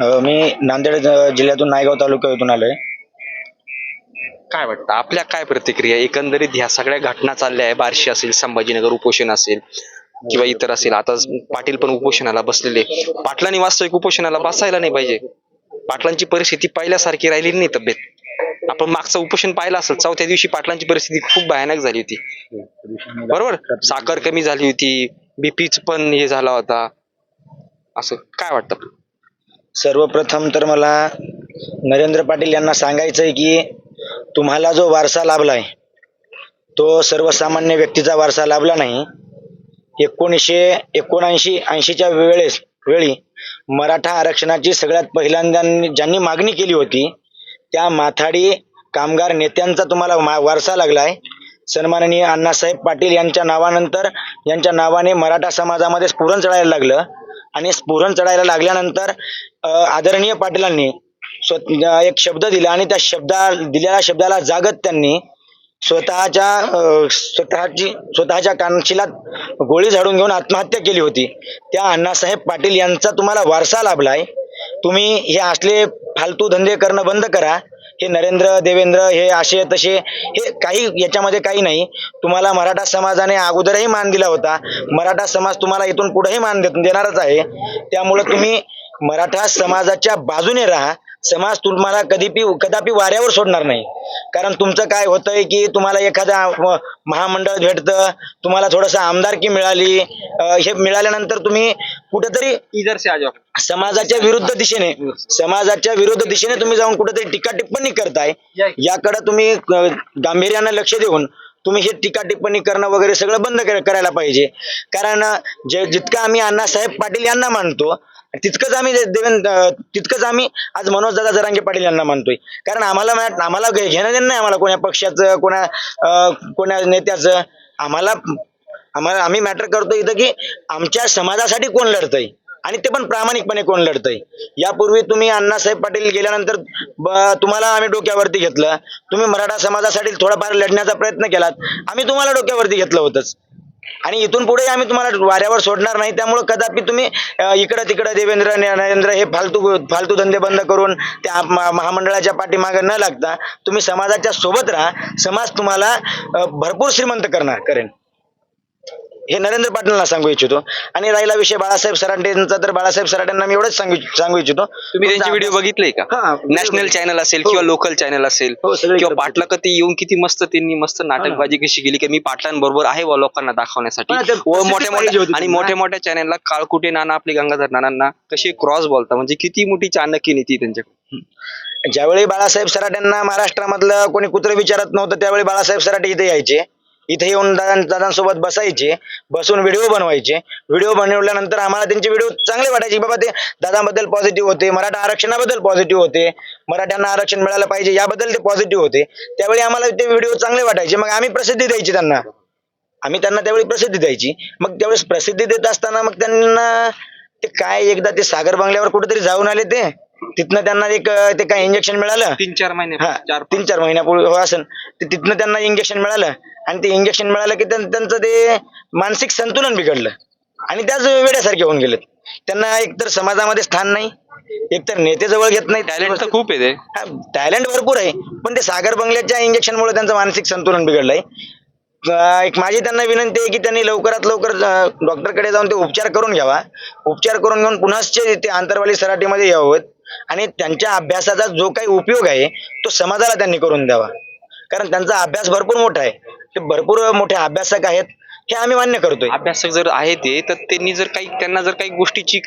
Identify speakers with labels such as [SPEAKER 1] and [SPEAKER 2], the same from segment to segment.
[SPEAKER 1] मी नांदेड जिल्ह्यातून नायगाव तालुक्यातून आलोय.
[SPEAKER 2] काय वाटतं? आपल्या काय प्रतिक्रिया? एकंदरीत ह्या सगळ्या घटना चालल्या आहे बार्शी असेल संभाजीनगर उपोषण असेल किंवा इतर असेल. आता पाटील पण उपोषणाला बसलेले पाटलांनी वास्तविक उपोषणाला बसायला नाही पाहिजे. पाटलांची परिस्थिती पाहिल्यासारखी राहिली नाही तब्येत. आपण मागचं उपोषण पाहिलं असेल चौथ्या दिवशी पाटलांची परिस्थिती खूप भयानक झाली होती. बरोबर? साखर कमी झाली होती. बीपीच पण हे झाला होता. असं काय वाटतं?
[SPEAKER 1] सर्वप्रथम तर मला नरेंद्र पाटील यांना सांगायचं आहे की तुम्हाला जो वारसा लाभला आहे तो सर्वसामान्य व्यक्तीचा वारसा लाभला नाही. एकोणीसशे एकोणऐंशी ऐंशीच्या वेळेस वेळी मराठा आरक्षणाची सगळ्यात पहिल्यांदा ज्यांनी मागणी केली होती त्या माथाडी कामगार नेत्यांचा तुम्हाला मा- वारसा आहे सन्माननीय अण्णासाहेब पाटील यांच्या नावानंतर यांच्या नावाने मराठा समाजामध्ये स्फुरण चढायला लागलं. आणि स्फुरण चढायला लागल्यानंतर आदरणीय पाटीलांनी स्व एक शब्द दिला आणि त्या शब्दा दिलेल्या शब्दाला जागत त्यांनी स्वतःच्या स्वतःची स्वतःच्या कानशिलात गोळी झाडून घेऊन आत्महत्या केली होती. त्या अण्णासाहेब पाटील यांचा तुम्हाला वारसा लाभलाय. तुम्ही हे असले फालतू धंदे करणं बंद करा. हे नरेंद्र देवेंद्र हे असे तसे हे काही याच्यामध्ये काही नाही. तुम्हाला मराठा समाजाने अगोदरही मान दिला होता. मराठा समाज तुम्हाला इथून पुढेही मान देत देणारच आहे. त्यामुळं तुम्ही मराठा समाजाच्या बाजूने राहा. समाज तुम्हाला कधी कदापि वाऱ्यावर सोडणार नाही. कारण तुमचं काय होतंय की तुम्हाला एखादा महामंडळ भेटतं तुम्हाला थोडंसं आमदारकी मिळाली हे मिळाल्यानंतर तुम्ही कुठेतरी समाजाच्या विरुद्ध दिशेने समाजाच्या विरुद्ध दिशेने तुम्ही जाऊन कुठेतरी टीका टिप्पणी करताय याकडे तुम्ही गांभीर्यानं लक्ष देऊन तुम्ही हे टीका टिप्पणी करणं वगैरे सगळं बंद कर- करायला पाहिजे. कारण जे जितकं आम्ही अण्णासाहेब पाटील यांना मानतो तितकंच आम्ही देवेंद्र तितकंच आम्ही आज मनोज दादा जरांगे पाटील यांना मानतोय. कारण आम्हाला आम्हाला घेणं देणं नाही आम्हाला कोण्या पक्षाचं कोणा कोण्या नेत्याचं. आम्हाला आम्हाला आम्ही मॅटर करतो इथं की आमच्या समाजासाठी कोण लढतंय आणि ते पण प्रामाणिकपणे कोण लढतंय. यापूर्वी तुम्ही अण्णासाहेब पाटील गेल्यानंतर तुम्हाला आम्ही डोक्यावरती घेतलं. तुम्ही मराठा समाजासाठी थोडाफार लढण्याचा प्रयत्न केलात. आम्ही तुम्हाला डोक्यावरती घेतलं होतंच. आणि इथून पुढे आम्ही तुम्हाला वाऱ्यावर सोडणार नाही. त्यामुळे कदापि तुम्ही इकडं तिकडं देवेंद्र नरेंद्र हे फालतू फालतू धंदे बंद करून त्या महामंडळाच्या पाठीमागे न लागता तुम्ही समाजाच्या सोबत राहा. समाज तुम्हाला भरपूर श्रीमंत करणार करेन. हे नरेंद्र पाटीलला सांगू इच्छितो. आणि राहिला विषय बाळासाहेब सराटेंचा तर बाळासाहेब सराटेंना मी एवढंच सांगू सांगू इच्छितो.
[SPEAKER 2] तुम्ही त्यांचे व्हिडिओ बघितले का?
[SPEAKER 1] हा,
[SPEAKER 2] नॅशनल चॅनल असेल
[SPEAKER 1] हो.
[SPEAKER 2] किंवा लोकल चॅनल असेल
[SPEAKER 1] हो,
[SPEAKER 2] किंवा पाटला कधी येऊन किती मस्त त्यांनी मस्त नाटकबाजी कशी केली की मी पाटलांबरोबर आहे व लोकांना दाखवण्यासाठी.
[SPEAKER 1] हा,
[SPEAKER 2] व मोठ्या मोठ्या आणि. मोठ्या मोठ्या चॅनलला काळकुटे नाना आपले गंगाधर नानांना कशी क्रॉस बोलता म्हणजे किती मोठी चाणक्य नीती त्यांच्या
[SPEAKER 1] ज्यावेळी बाळासाहेब सराटेंना महाराष्ट्रामधलं कोणी कुत्र विचारत नव्हतं त्यावेळी बाळासाहेब सराटे इथे यायचे. इथे येऊन दादा दादांसोबत बसायचे बसून व्हिडिओ बनवायचे. व्हिडिओ बनवल्यानंतर आम्हाला त्यांचे व्हिडिओ चांगले वाटायचे बाबा ते दादाबद्दल पॉझिटिव्ह होते मराठा आरक्षणाबद्दल पॉझिटिव्ह होते. मराठ्यांना आरक्षण मिळालं पाहिजे याबद्दल ते पॉझिटिव्ह होते. त्यावेळी आम्हाला ते व्हिडिओ चांगले वाटायचे. मग आम्ही प्रसिद्धी द्यायची त्यांना. आम्ही त्यांना त्यावेळी प्रसिद्धी द्यायची. मग त्यावेळेस प्रसिद्धी देत असताना मग त्यांना ते काय एकदा ते सागर बंगल्यावर कुठेतरी जाऊन आले ते. तिथनं त्यांना एक ते काय इंजेक्शन मिळालं?
[SPEAKER 2] तीन चार महिने
[SPEAKER 1] हा तीन चार महिन्यापूर्वी हो असेल ते तिथनं त्यांना इंजेक्शन मिळालं. आणि ते इंजेक्शन मिळालं की त्यां- त्यांचं ते मानसिक संतुलन बिघडलं. आणि त्याच वेड्यासारखे होऊन गेलेत. त्यांना एकतर समाजामध्ये स्थान नाही एकतर नेते जवळ घेत नाही
[SPEAKER 2] टॅलेंट तर खूप आहे ते.
[SPEAKER 1] टॅलेंट भरपूर आहे. पण ते सागर बंगल्याच्या इंजेक्शनमुळे त्यांचं मानसिक संतुलन बिघडलंय. एक माझी त्यांना विनंती आहे की त्यांनी लवकरात लवकर डॉक्टरकडे जाऊन ते उपचार करून घ्यावा. उपचार करून घेऊन पुन्हाच ते आंतरवाली सराटीमध्ये यावं. आणि त्यांच्या अभ्यासाचा जो काही उपयोग आहे तो समाजाला त्यांनी करून द्यावा. कारण त्यांचा अभ्यास भरपूर मोठा आहे. ते भरपूर मोठे अभ्यासक आहेत हे आम्ही मान्य करतोय.
[SPEAKER 2] अभ्यासक जर आहे ते तर त्यांनी जर काही त्यांना जर काही गोष्टीची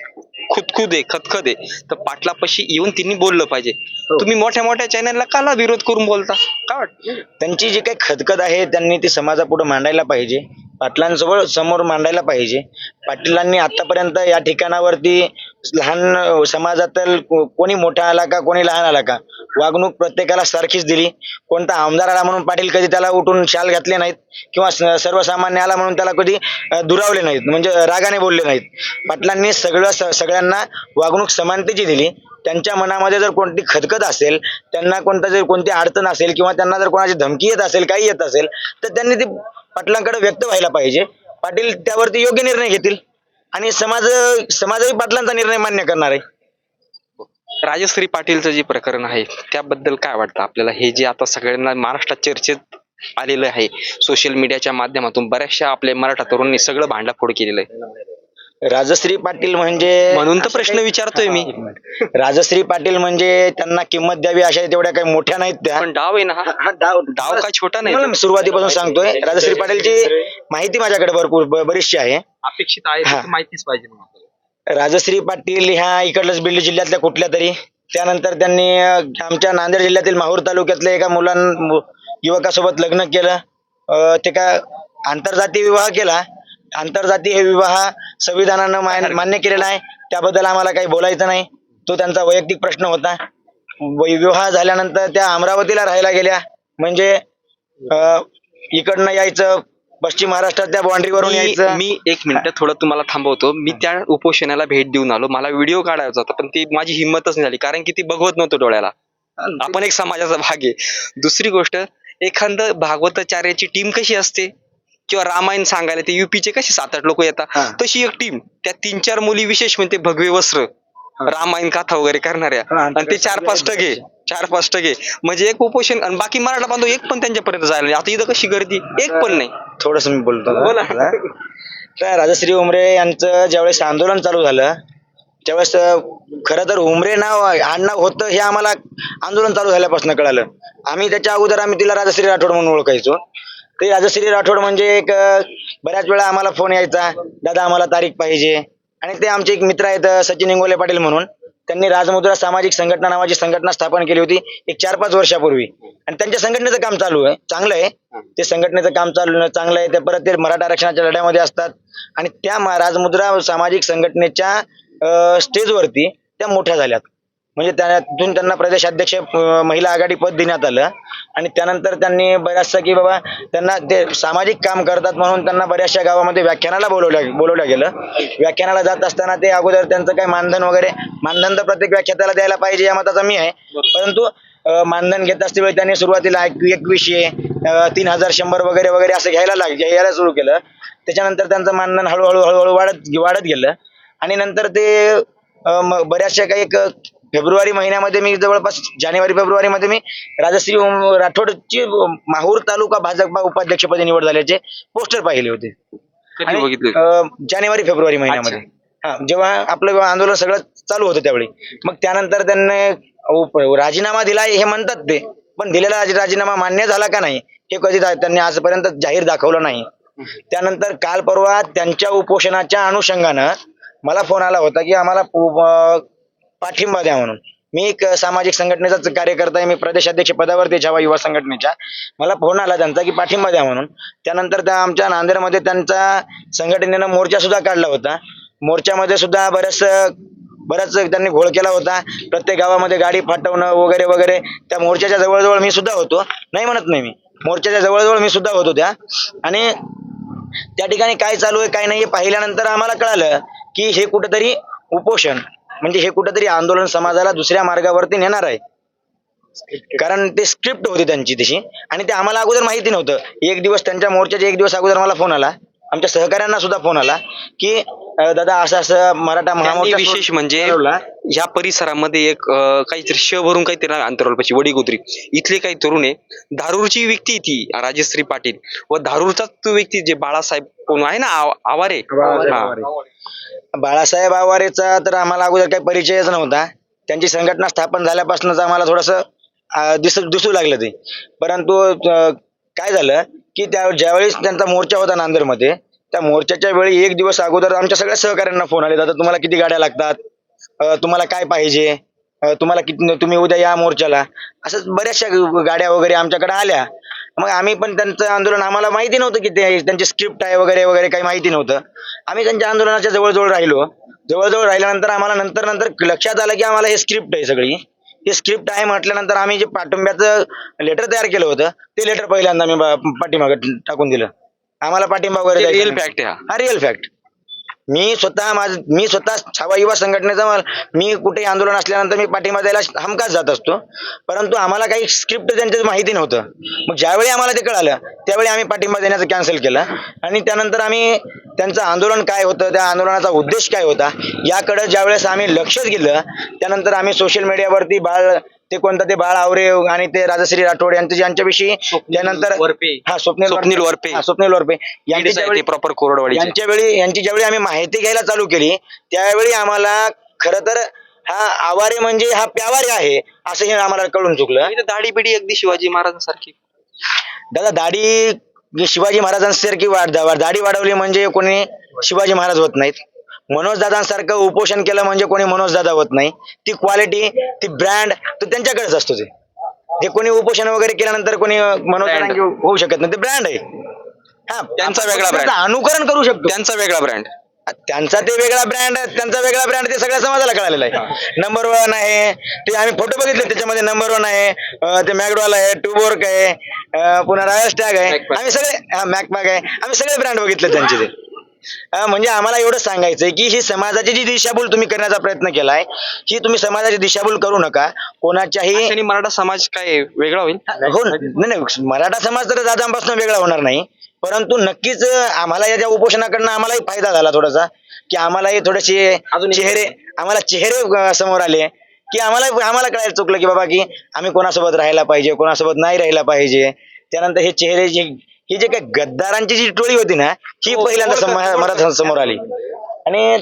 [SPEAKER 2] खुदखुद आहे खतखत आहे तर पाटलापाशी येऊन त्यांनी बोललं पाहिजे.
[SPEAKER 1] हो.
[SPEAKER 2] तुम्ही मोठ्या मोठ्या चॅनलला काला विरोध करून बोलता? वाटतं
[SPEAKER 1] त्यांची जी काही खदखद आहे त्यांनी ती समाजापुढे मांडायला पाहिजे. पाटलांसमोर समोर मांडायला पाहिजे. पाटीलांनी आतापर्यंत या ठिकाणावरती लहान समाजातील कोणी मोठा आला का कोणी लहान आला का वागणूक प्रत्येकाला सारखीच दिली. कोणता आमदार आला म्हणून पाटील कधी त्याला उठून शाल घातले नाहीत किंवा सर्वसामान्य आला म्हणून त्याला कधी दुरावले नाहीत म्हणजे रागाने बोलले नाहीत. पाटलांनी सगळं सगळ्यांना वागणूक समानतेची दिली. त्यांच्या मनामध्ये जर कोणती खदखद असेल त्यांना कोणता जर कोणती अडचण असेल किंवा त्यांना जर कोणाची धमकी येत असेल काही येत असेल तर त्यांनी ती पाटलांकडे व्यक्त व्हायला पाहिजे. पाटील त्यावरती योग्य निर्णय घेतील. आणि समाज समाजही पाटलांचा निर्णय मान्य करणार आहे.
[SPEAKER 2] राजश्री पाटीलचं जे प्रकरण आहे त्याबद्दल काय वाटतं आपल्याला? हे जे आता सगळ्यांना महाराष्ट्रात चर्चेत आलेलं आहे सोशल मीडियाच्या माध्यमातून बऱ्याचशा आपल्या मराठा तरुणांनी सगळं भांडाफोड केलेलं आहे.
[SPEAKER 1] राजश्री पाटील म्हणजे
[SPEAKER 2] म्हणून तर प्रश्न विचारतोय मी.
[SPEAKER 1] राजश्री पाटील म्हणजे त्यांना किंमत द्यावी अशा तेवढ्या काही मोठ्या नाहीत त्या.
[SPEAKER 2] पण डाव आहे ना हा.
[SPEAKER 1] हा डाव
[SPEAKER 2] डाव काय छोटा नाही.
[SPEAKER 1] तुम्हाला मी सुरुवातीपासून सांगतोय राजश्री पाटीलची माहिती माझ्याकडे भरपूर ब- बरीचशी आहे.
[SPEAKER 2] अपेक्षित आहे
[SPEAKER 1] हा.
[SPEAKER 2] तर माहितीच पाहिजे मग आपल्याला.
[SPEAKER 1] राजश्री पाटील ह्या इकडल्याच बीड जिल्ह्यातल्या कुठल्या तरी. त्यानंतर त्यांनी अं, आमच्या नांदेड जिल्ह्यातील माहूर तालुक्यातल्या एका मुलां मु- युवकासोबत लग्न केलं. अं, ते काय आंतरजातीय विवाह केला. आंतरजातीय विवाह संविधानानं मान- मान्य केलेला आहे. त्याबद्दल आम्हाला काही बोलायचं नाही. तो त्यांचा वैयक्तिक प्रश्न होता. वै- विवाह झाल्यानंतर त्या अमरावतीला राहायला गेल्या. म्हणजे अं, इकडनं यायचं पश्चिम महाराष्ट्रात त्या बाउंड्रीवरून
[SPEAKER 2] मी
[SPEAKER 1] यायचं.
[SPEAKER 2] मी एक मिनिट थोडं तुम्हाला थांबवतो. मी त्या उपोषणाला भेट देऊन आलो. मला व्हिडिओ काढायचा होता पण ती माझी हिंमतच नाही झाली. कारण की ती बघवत नव्हतं डोळ्याला. आपण एक समाजाचा भाग आहे. दुसरी गोष्ट एखादं भागवताचार्याची टीम कशी असते? किंवा रामायण सांगायला ते युपीचे कसे सात आठ लोक
[SPEAKER 1] हा.
[SPEAKER 2] येतात तशी एक टीम त्या तीन चार मुली विशेष म्हणजे भगवे वस्त्र रामायण कथा वगैरे करणाऱ्या.
[SPEAKER 1] हा,
[SPEAKER 2] आणि ते चार पाच टगे चार पाच टगे. म्हणजे एक उपोषण आणि बाकी मराठा बांधव एक पण त्यांच्यापर्यंत जायला नाही. आता इथं कशी गर्दी? एक पण नाही.
[SPEAKER 1] थोडस मी बोलतो
[SPEAKER 2] बोला.
[SPEAKER 1] तर राजश्री उमरे यांचं ज्यावेळेस आंदोलन चालू झालं त्यावेळेस खरं तर उमरे नाव आडनाव होतं हे आम्हाला आंदोलन चालू झाल्यापासून कळालं. आम्ही त्याच्या अगोदर आम्ही तिला राजश्री राठोड म्हणून ओळखायचो. ते राजश्री राठोड म्हणजे एक बऱ्याच वेळा आम्हाला फोन यायचा दादा आम्हाला तारीख पाहिजे. आणि ते आमचे एक मित्र आहेत सचिन इंगोले पाटील म्हणून. त्यांनी राजमुद्रा सामाजिक संघटना नावाची संघटना स्थापन केली होती एक चार पाच वर्षापूर्वी. आणि त्यांच्या संघटनेचं काम चालू आहे चांगलं आहे. ते संघटनेचं काम चालू चांगलं आहे. ते परत ते मराठा आरक्षणाच्या लढ्यामध्ये असतात. आणि त्या राजमुद्रा सामाजिक संघटनेच्या स्टेजवरती त्या मोठ्या झाल्यात. म्हणजे त्यातून त्यांना प्रदेशाध्यक्ष महिला आघाडी पद देण्यात आलं. आणि त्यानंतर त्यांनी बऱ्याचशा की बाबा त्यांना ते सामाजिक काम करतात म्हणून त्यांना बऱ्याचशा गावामध्ये व्याख्यानाला बोलवल्या बोलवलं गेलं. व्याख्यानाला जात असताना ते अगोदर त्यांचं काही मानधन वगैरे मानधन तर प्रत्येक व्याख्याताला द्यायला पाहिजे या मताचा मी आहे. परंतु मानधन घेत असते त्यांनी सुरुवातीला एक- एकवीसशे तीन हजार शंभर वगैरे वगैरे असं घ्यायला लाग घ्यायला सुरू केलं. त्याच्यानंतर त्यांचं मानधन हळूहळू हळूहळू वाढत वाढत गेलं. आणि नंतर ते बऱ्याचशा काही एक फेब्रुवारी महिन्यामध्ये मी जवळपास जानेवारी फेब्रुवारी मध्ये मी राजश्री राठोडची माहूर तालुका भाजपा उपाध्यक्षपदी निवड झाल्याचे पोस्टर पाहिले होते.
[SPEAKER 2] कधी बघितलं?
[SPEAKER 1] जानेवारी फेब्रुवारी महिन्यामध्ये. हा जेव्हा आपलं आंदोलन सगळं चालू होतं त्यावेळी. मग त्यानंतर त्यांनी राजीनामा दिलाय हे म्हणतात ते पण दिलेला राजी- राजीनामा मान्य झाला का नाही हे कधी त्यांनी आजपर्यंत जाहीर दाखवलं नाही. त्यानंतर काल परवा त्यांच्या उपोषणाच्या अनुषंगानं मला फोन आला होता की आम्हाला पाठिंबा द्या म्हणून. मी एक सामाजिक संघटनेचाच कार्यकर्ता आहे. मी प्रदेशाध्यक्ष पदावरती छावा युवा संघटनेच्या. मला फोन आला त्यांचा की पाठिंबा द्या म्हणून. त्यानंतर त्या आमच्या नांदेडमध्ये त्यांचा संघटनेनं मोर्चा सुद्धा काढला होता. मोर्चामध्ये सुद्धा बऱ्याच बराच त्यांनी घोळ केला होता. प्रत्येक गावामध्ये गाडी फाटवणं वगैरे वगैरे. त्या मोर्चाच्या जवळजवळ मी सुद्धा होतो. नाही म्हणत नाही मी. मोर्चाच्या जवळजवळ मी सुद्धा होतो त्या. आणि त्या ठिकाणी काय चालू आहे काय नाही पाहिल्यानंतर आम्हाला कळालं की हे कुठंतरी उपोषण. म्हणजे हे कुठंतरी आंदोलन समाजाला दुसऱ्या मार्गावरती नेणार आहे. कारण ते स्क्रिप्ट होती त्यांची तशी. आणि ते आम्हाला अगोदर माहिती नव्हतं. एक दिवस त्यांच्या मोर्चाच्या एक दिवस अगोदर मला फोन आला. आमच्या सहकाऱ्यांना सुद्धा फोन आला की दादा असं असं मराठा महामोर्चा
[SPEAKER 2] विशेष म्हणजे. या परिसरामध्ये एक काहीतरी श भरून काहीतरी अंतरावरपाशी वडीगोत्री इथले काही तरुण आहे धारूरची व्यक्ती ती राजश्री पाटील व धारूरचाच तो व्यक्ती जे बाळासाहेब कोण आहे ना आव- आवारे
[SPEAKER 1] बाळासाहेब. आवारे. बाळासाहेब आवारेचा तर आम्हाला अगोदर काही परिचयच नव्हता त्यांची संघटना स्थापन झाल्यापासूनच आम्हाला थोडस दिसू दिसू लागलं ते परंतु काय झालं की त्या ज्यावेळेस त्यांचा मोर्चा होता नांदेडमध्ये त्या मोर्चाच्या वेळी एक दिवस अगोदर आमच्या सगळ्या सहकाऱ्यांना फोन आले दादा तुम्हाला किती गाड्या लागतात? तुम्हाला काय पाहिजे? तुम्हाला किती तुम्ही उद्या या मोर्चाला. असंच बऱ्याचशा गाड्या वगैरे आमच्याकडे आल्या. मग आम्ही पण त्यांचं आंदोलन आम्हाला माहिती नव्हतं की ते त्यांची स्क्रिप्ट आहे वगैरे वगैरे काही माहिती नव्हतं. आम्ही त्यांच्या आंदोलनाच्या जवळजवळ राहिलो. जवळजवळ राहिल्यानंतर आम्हाला नंतर नंतर लक्षात आलं की आम्हाला हे स्क्रिप्ट आहे सगळी. हे स्क्रिप्ट आहे म्हटल्यानंतर आम्ही जे पाठिंब्याचं लेटर तयार केलं होतं ते लेटर पहिल्यांदा आम्ही पाठीमागे टाकून दिलं. आम्हाला पाठिंबा वगैरे
[SPEAKER 2] ते
[SPEAKER 1] द्यायचा
[SPEAKER 2] real
[SPEAKER 1] नाही.
[SPEAKER 2] fact आहे हा.
[SPEAKER 1] हा रिअल फॅक्ट मी स्वतः माझ मी स्वतः छावा युवा संघटनेचा माल- मी कुठे आंदोलन असल्यानंतर मी पाठिंबा द्यायला हमखास जात असतो परंतु आम्हाला काही स्क्रिप्ट त्यांचं माहिती नव्हतं मग ज्यावेळी आम्हाला ते कळालं त्यावेळी आम्ही पाठिंबा देण्याचं कॅन्सल केलं आणि त्यानंतर आम्ही त्यांचं आंदोलन काय होतं त्या आंदोलनाचा उद्देश काय होता याकडे ज्यावेळेस आम्ही लक्षच गेलं त्यानंतर आम्ही सोशल मीडियावरती बाळ ते कोणतं? ते बाळ आवरे आणि ते राजश्री राठोड यांच्या यांच्याविषयी त्यानंतर. हा स्वप्नील
[SPEAKER 2] स्वप्नील वरपे.
[SPEAKER 1] स्वप्नील वरपे. यांची
[SPEAKER 2] प्रॉपर कोरडवाडी
[SPEAKER 1] यांच्या वेळी यांची ज्यावेळी आम्ही माहिती घ्यायला चालू केली त्यावेळी आम्हाला खर तर हा आवारे म्हणजे हा प्यावारे आहे असं हे आम्हाला कळून चुकलं.
[SPEAKER 2] दाढी बिडी अगदी शिवाजी महाराजांसारखी.
[SPEAKER 1] दादा दाढी शिवाजी महाराजांसारखी वाढ दाढी वाढवली म्हणजे कोणी शिवाजी महाराज होत नाहीत. मनोज दादांसारखं उपोषण केलं म्हणजे कोणी मनोज दादा होत नाही. ती क्वालिटी ती ब्रँड तो त्यांच्याकडेच असतो ते. जे कोणी उपोषण वगैरे केल्यानंतर कोणी मनोज होऊ शकत नाही. ते ब्रँड आहे. हा
[SPEAKER 2] त्यांचा वेगळा brand.
[SPEAKER 1] त्याचं अनुकरण करू शकतो.
[SPEAKER 2] त्यांचा वेगळा ब्रँड
[SPEAKER 1] त्यांचा ते वेगळा ब्रँड त्यांचा वेगळा ब्रँड ते सगळ्या समाजाला कळालेला आहे. नंबर वन आहे ते आम्ही फोटो बघितले त्याच्यामध्ये नंबर वन आहे अं, ते मॅकडॉल आहे ट्यूबवर्क आहे अं, पुन्हा रायस टॅग आहे. आम्ही सगळे मॅकमॅक आहे. आम्ही सगळे ब्रँड बघितले त्यांचे ते. म्हणजे आम्हाला एवढं सांगायचंय की ही समाजाची जी दिशाभूल तुम्ही करण्याचा प्रयत्न केलाय ही तुम्ही समाजाची दिशाभूल करू नका. कोणाच्याही
[SPEAKER 2] त्यांनी मराठा समाज काय वेगळा होईल?
[SPEAKER 1] हो नाही नाही मराठा समाज तर दादांपासून वेगळा होणार नाही. परंतु नक्कीच आम्हाला या ज्या उपोषणाकडनं आम्हालाही फायदा झाला थोडासा की आम्हालाही थोडेसे
[SPEAKER 2] अजून एक-
[SPEAKER 1] चेहरे आम्हाला चेहरे अं, समोर आले की आम्हाला आम्हाला कळायला चुकलं की बाबा की आम्ही कोणासोबत राहायला पाहिजे कोणासोबत नाही राहायला पाहिजे. त्यानंतर हे चेहरे जे ही जे काही गद्दारांची जी टोळी होती ना ही
[SPEAKER 2] हो,
[SPEAKER 1] पहिल्यांदा
[SPEAKER 2] समोर-
[SPEAKER 1] सम- मराठा समोर आली. आणि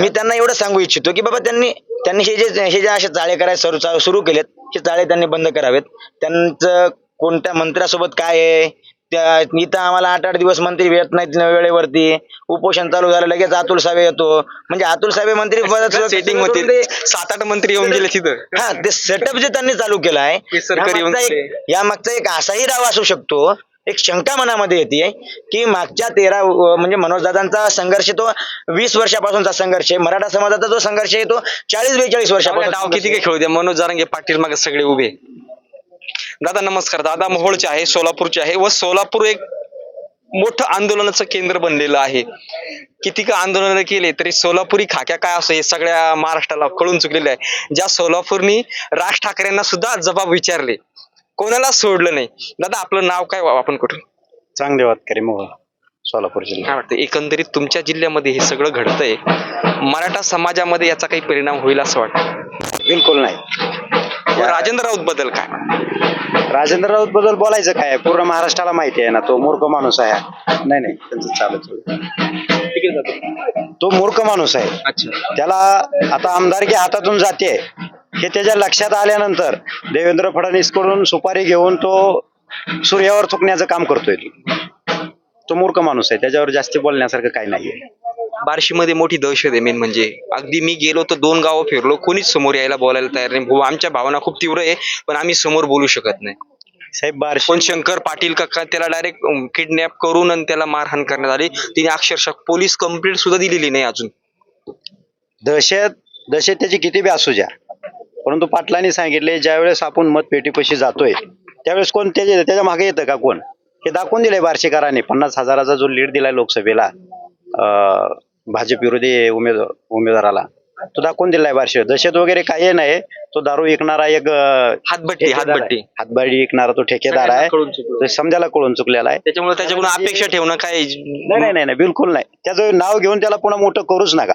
[SPEAKER 1] मी त्यांना एवढं सांगू इच्छितो की बाबा त्यांनी त्यांनी हे जे हे जे असे चाळे करायला सुरू केलेत हे चाळे त्यांनी बंद करावेत. त्यांचं कोणत्या मंत्र्यासोबत काय आहे? त्या इथं आम्हाला आठ आठ दिवस मंत्री येत नाहीत वेळेवरती. उपोषण चालू झालं लगेच अतुल साहेब येतो. म्हणजे अतुल साहेब मंत्री
[SPEAKER 2] सेटिंग होती? सात आठ मंत्री येऊन गेले तिथं.
[SPEAKER 1] हा ते सेटअप जे त्यांनी चालू केलं आहे यामागचा
[SPEAKER 2] येऊन
[SPEAKER 1] एक- असाही राव असू शकतो. एक शंका मनामध्ये येते की मागच्या तेरा म्हणजे मनोजदादांचा संघर्ष तो वीस वर्षापासूनचा संघर्ष आहे. मराठा समाजाचा जो संघर्ष आहे तो चाळीस बेचाळीस
[SPEAKER 2] डाव
[SPEAKER 1] वर्षापासून
[SPEAKER 2] किती काय खेळू द्या? मनोज जारंगे पाटील मग सगळे उभे. दादा नमस्कार. दादा मोहोळचे आहे सोलापूरचे आहे व सोलापूर एक मोठं आंदोलनाचं केंद्र बनलेलं आहे. किती का आंदोलन केले तरी सोलापुरी खाक्या काय असो हे सगळ्या महाराष्ट्राला कळून चुकलेलं आहे. ज्या सोलापूरनी राज ठाकरेंना सुद्धा जबाब विचारले. कोणाला सोडलं नाही? दादा आपलं नाव काय आपण कुठून?
[SPEAKER 3] चांगले वातकरी मोहोळ सोलापूर जिल्हा.
[SPEAKER 2] काय वाटतं एकंदरीत तुमच्या जिल्ह्यामध्ये हे सगळं घडतंय. मराठा समाजामध्ये याचा काही परिणाम होईल असं वाटतं?
[SPEAKER 3] बिलकुल नाही.
[SPEAKER 2] राजेंद्र राऊत बद्दल काय?
[SPEAKER 3] राजेंद्र राऊत बद्दल बोलायचं काय? पूर्ण महाराष्ट्राला माहिती आहे ना तो मूर्ख माणूस आहे नाही नाही त्यांचं चालत तो मूर्ख माणूस आहे.
[SPEAKER 2] अच्छा.
[SPEAKER 3] त्याला आता आमदारकी हातातून जाते. हे त्याच्या लक्षात आल्यानंतर देवेंद्र फडणवीसकडून सुपारी घेऊन तो सूर्यावर चुकण्याचं काम करतोय तो. तो मूर्ख माणूस आहे त्याच्यावर जास्ती बोलण्यासारखं काही नाहीये.
[SPEAKER 2] बार्शीमध्ये मोठी दहशत आहे मेन म्हणजे. अगदी मी गेलो तर दोन गावं फिरलो कोणीच समोर यायला बोलायला तयार नाही. भाऊ आमच्या भावना खूप तीव्र आहे पण आम्ही समोर बोलू शकत नाही.
[SPEAKER 3] साहेब बारशी
[SPEAKER 2] पण शंकर पाटील काका त्याला डायरेक्ट किडनॅप करून आणि त्याला मारहाण करण्यात आली. तिने अक्षरशः पोलीस कंप्लेंट सुद्धा दिलेली नाही अजून.
[SPEAKER 3] दहशत दहशत त्याची किती बी असू द्या. परंतु पाटलांनी सांगितले ज्यावेळेस आपण मतपेटीपाशी जातोय त्यावेळेस कोण त्याच्या त्याच्यामागे येतं का कोण? हे दाखवून दिलंय बार्शीकरांनी. पन्नास हजाराचा जो लीड दिलाय लोकसभेला अं, भाजप विरोधी उमेदवार उमेदवाराला. तो दाखवून दिलाय बार्शी दहशत वगैरे काही नाही. तो दारू विकणारा एक
[SPEAKER 2] हातभट्टी. हातभट्टी.
[SPEAKER 3] हातबाडी विकणारा तो ठेकेदार आहे. समजायला कळून चुकलेला आहे.
[SPEAKER 2] त्याच्यामुळे त्याच्याकडून अपेक्षा ठेवणं काय
[SPEAKER 3] नाही नाही नाही नाही, बिलकुल नाही. त्याचं नाव घेऊन त्याला पुन्हा मोठं करूच नका.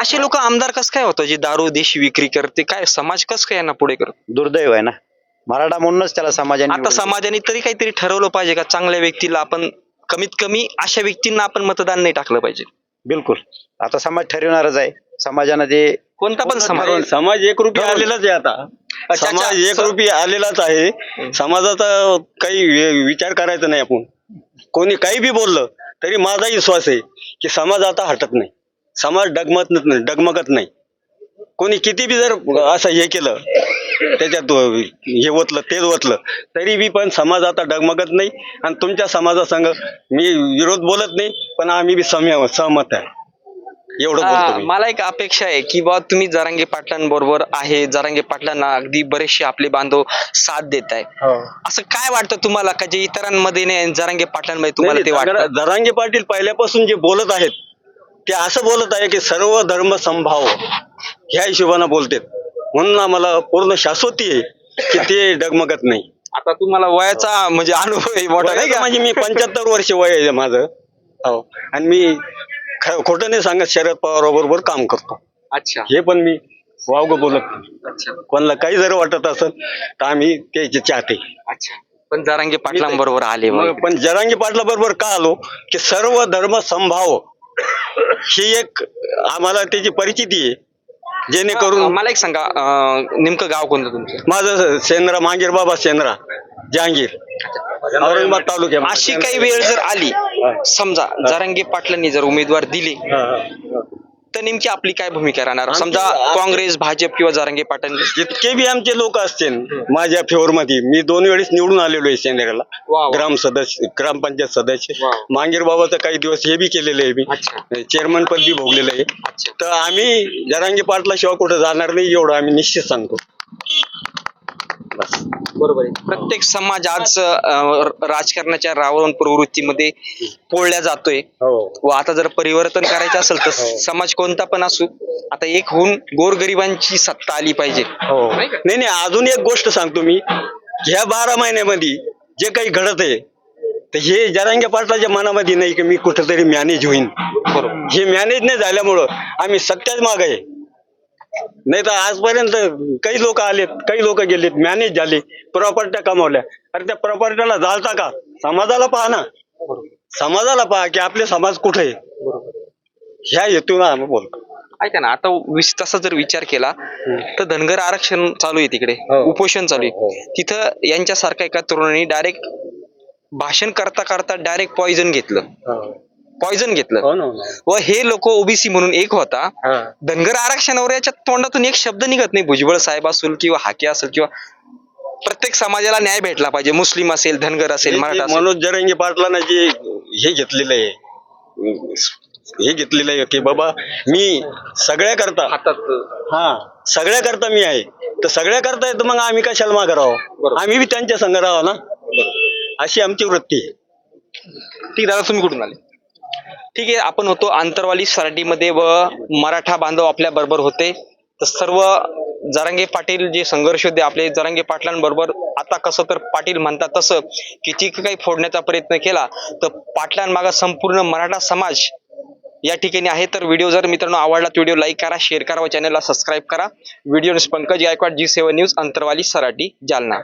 [SPEAKER 2] असे लोक आमदार कस काय होतं? जे दारू देशी विक्री करते काय समाज कस काय यांना पुढे करत?
[SPEAKER 3] दुर्दैव आहे ना. मराठा म्हणूनच त्याला समाजाने
[SPEAKER 2] आता समाजाने तरी काहीतरी ठरवलं पाहिजे का? चांगल्या व्यक्तीला आपण कमीत कमी अशा व्यक्तींना आपण मतदान नाही टाकलं पाहिजे.
[SPEAKER 3] बिलकुल. आता समाज ठरवणारच आहे. समाजानं ते
[SPEAKER 2] कोणता पण समाज.
[SPEAKER 4] समाज एक रूपी
[SPEAKER 2] ठरवून.
[SPEAKER 4] आलेलाच आहे आता.
[SPEAKER 2] अच्छा,
[SPEAKER 4] समाज एक
[SPEAKER 2] स-
[SPEAKER 4] रूपी आलेलाच आहे. समाजाचा काही वि- विचार करायचा नाही आपण. कोणी काही बी बोललं तरी माझा विश्वास आहे की समाज आता हटत नाही. समाज डगमत नाही डगमगत नाही. कोणी किती बी जर असं हे केलं त्याच्यात हे ओतलं तेच ओतलं. तरी बी पण समाज आता डगमगत नाही आणि तुमच्या समाजासंग मी विरोध बोलत नाही पण आम्ही बी सम सहमत आहे. एवढं
[SPEAKER 2] हा, मला एक अपेक्षा आहे की बा तुम्ही जरांगे पाटलांबरोबर आहे जरांगे पाटलांना अगदी बरेचसे आपले बांधव साथ देत आहे असं काय वाटतं तुम्हाला का जे इतरांमध्ये नाही जरांगे पाटलांमध्ये तुम्हाला ते वाटतं?
[SPEAKER 4] जरा- जरांगे पाटील पहिल्यापासून जे बोलत आहेत ते असं बोलत आहे की सर्व धर्म संभाव ह्या हिशोबानं बोलतात. म्हणून आम्हाला पूर्ण शाश्वती आहे की ते डगमगत नाही.
[SPEAKER 2] आता तुम्हाला वयाचा म्हणजे अनुभव आहे मोठा नाही का?
[SPEAKER 4] म्हणजे मी पंच्याहत्तर वर्ष वय आहे माझं. हो. आणि मी ख- खोटं नाही सांगत शरद पवार बरोबर काम करतो.
[SPEAKER 2] अच्छा.
[SPEAKER 4] हे पण मी वावग बोलत नाही.
[SPEAKER 2] अच्छा.
[SPEAKER 4] कोणाला काही जर वाटत असेल तर आम्ही ते चाहते.
[SPEAKER 2] अच्छा. पण जरांगे पाटलांबरोबर आले मग.
[SPEAKER 4] मग पण जरांगी पाटला बरोबर का आलो? की सर्व धर्म संभाव. ही एक आम्हाला त्याची परिचिती आहे. जेणेकरून
[SPEAKER 2] मला एक सांगा अं, नेमकं गाव कोणतं तुमचं?
[SPEAKER 4] माझं सेंद्रा मांगीर बाबा सेंद्रा जहांगीर औरंगाबाद तालुक्यात
[SPEAKER 2] अशी काही वेळ जर आली समजा जरांगे पाटलांनी जर उमेदवार दिले तर नेमकी आपली काय भूमिका राहणार? समजा काँग्रेस भाजप किंवा जरांगे पाटील
[SPEAKER 4] जितके बी आमचे लोक असतील माझ्या फेवर मध्ये मी दोन वेळेस निवडून आलेलो आहे सेंद्राला. ग्राम सदस्य ग्रामपंचायत सदस्य. मांगीर बाबाचं काही दिवस हे बी केलेलं आहे. मी चेअरमन पद बी भोगलेलं आहे. तर आम्ही जरांगी पाटला शिवाय कुठं जाणार नाही एवढं आम्ही निश्चित सांगतो. बस
[SPEAKER 2] बरोबर आहे. प्रत्येक समाज आज अं, राजकारणाच्या रावण प्रवृत्तीमध्ये पोळल्या जातोय.
[SPEAKER 4] हो.
[SPEAKER 2] व आता जर परिवर्तन करायचं असेल तर समाज कोणता पण असू आता एक होऊन गोरगरिबांची सत्ता आली पाहिजे.
[SPEAKER 4] हो?
[SPEAKER 2] नाही
[SPEAKER 4] नाही अजून एक गोष्ट सांगतो मी. ह्या बारा महिन्यामध्ये जे काही घडत आहे तर हे जरांगे पाटलाच्या मनामध्ये नाही की मी कुठेतरी मॅनेज होईन.
[SPEAKER 2] बरोबर.
[SPEAKER 4] हे मॅनेज नाही झाल्यामुळं आम्ही सत्याच माग आहे. नाही तर आजपर्यंत काही लोक आलेत काही लोक गेलेत मॅनेज झाले प्रॉपर्ट्या कमावल्या. अरे त्या प्रॉपर्ट्याला जाळता का? समाजाला पहा ना. समाजाला पहा की आपले समाज कुठे आहे? ह्या हेतून आम्ही बोलतो.
[SPEAKER 2] ऐका ना आता वीस तसा जर विचार केला तर धनगर आरक्षण चालू आहे तिकडे.
[SPEAKER 4] हो.
[SPEAKER 2] उपोषण चालू आहे. तिथं यांच्यासारख्या एका तरुणांनी डायरेक्ट भाषण करता करता डायरेक्ट पॉइझन घेतलं पॉइझन घेतलं.
[SPEAKER 4] हो ना, हो ना.
[SPEAKER 2] व हे लोक ओबीसी म्हणून एक होता.
[SPEAKER 4] हा.
[SPEAKER 2] धनगर आरक्षणावर याच्या तोंडातून एक शब्द निघत नाही. भुजबळ साहेब असेल किंवा हाके असेल किंवा प्रत्येक समाजाला न्याय भेटला पाहिजे. मुस्लिम असेल धनगर असेल
[SPEAKER 4] हे
[SPEAKER 2] मराठा असेल.
[SPEAKER 4] मनोज जरंगे पाटलानं जे हे घेतलेलं आहे हे घेतलेलं आहे की बाबा मी सगळ्या करता
[SPEAKER 2] हातात
[SPEAKER 4] हा सगळ्या करता मी आहे. तर सगळ्या करता येतं मग आम्ही कशाला मागं राहावं
[SPEAKER 2] बरोबर.
[SPEAKER 4] आम्ही बी त्यांच्या संघ राहावं ना? अशी आमची वृत्ती आहे.
[SPEAKER 2] ठीक दादा तुम्ही कुठून आले? ठीक आहे आपण होतो आंतरवाली सराटीमध्ये व मराठा बांधव आपल्या बरोबर होते. तर सर्व जरांगे पाटील जे संघर्ष होते आपले जरांगे पाटलांबरोबर आता कसं तर पाटील म्हणतात तसं किती काही फोडण्याचा प्रयत्न केला तर पाटलांमागा संपूर्ण मराठा समाज या ठिकाणी आहे. तर व्हिडिओ जर मित्रांनो आवडला व्हिडिओ लाईक करा शेअर करा व चॅनलला सबस्क्राईब करा. Video news Pankaj Gaikwad ji seven news Antarwali Sarati Jalna.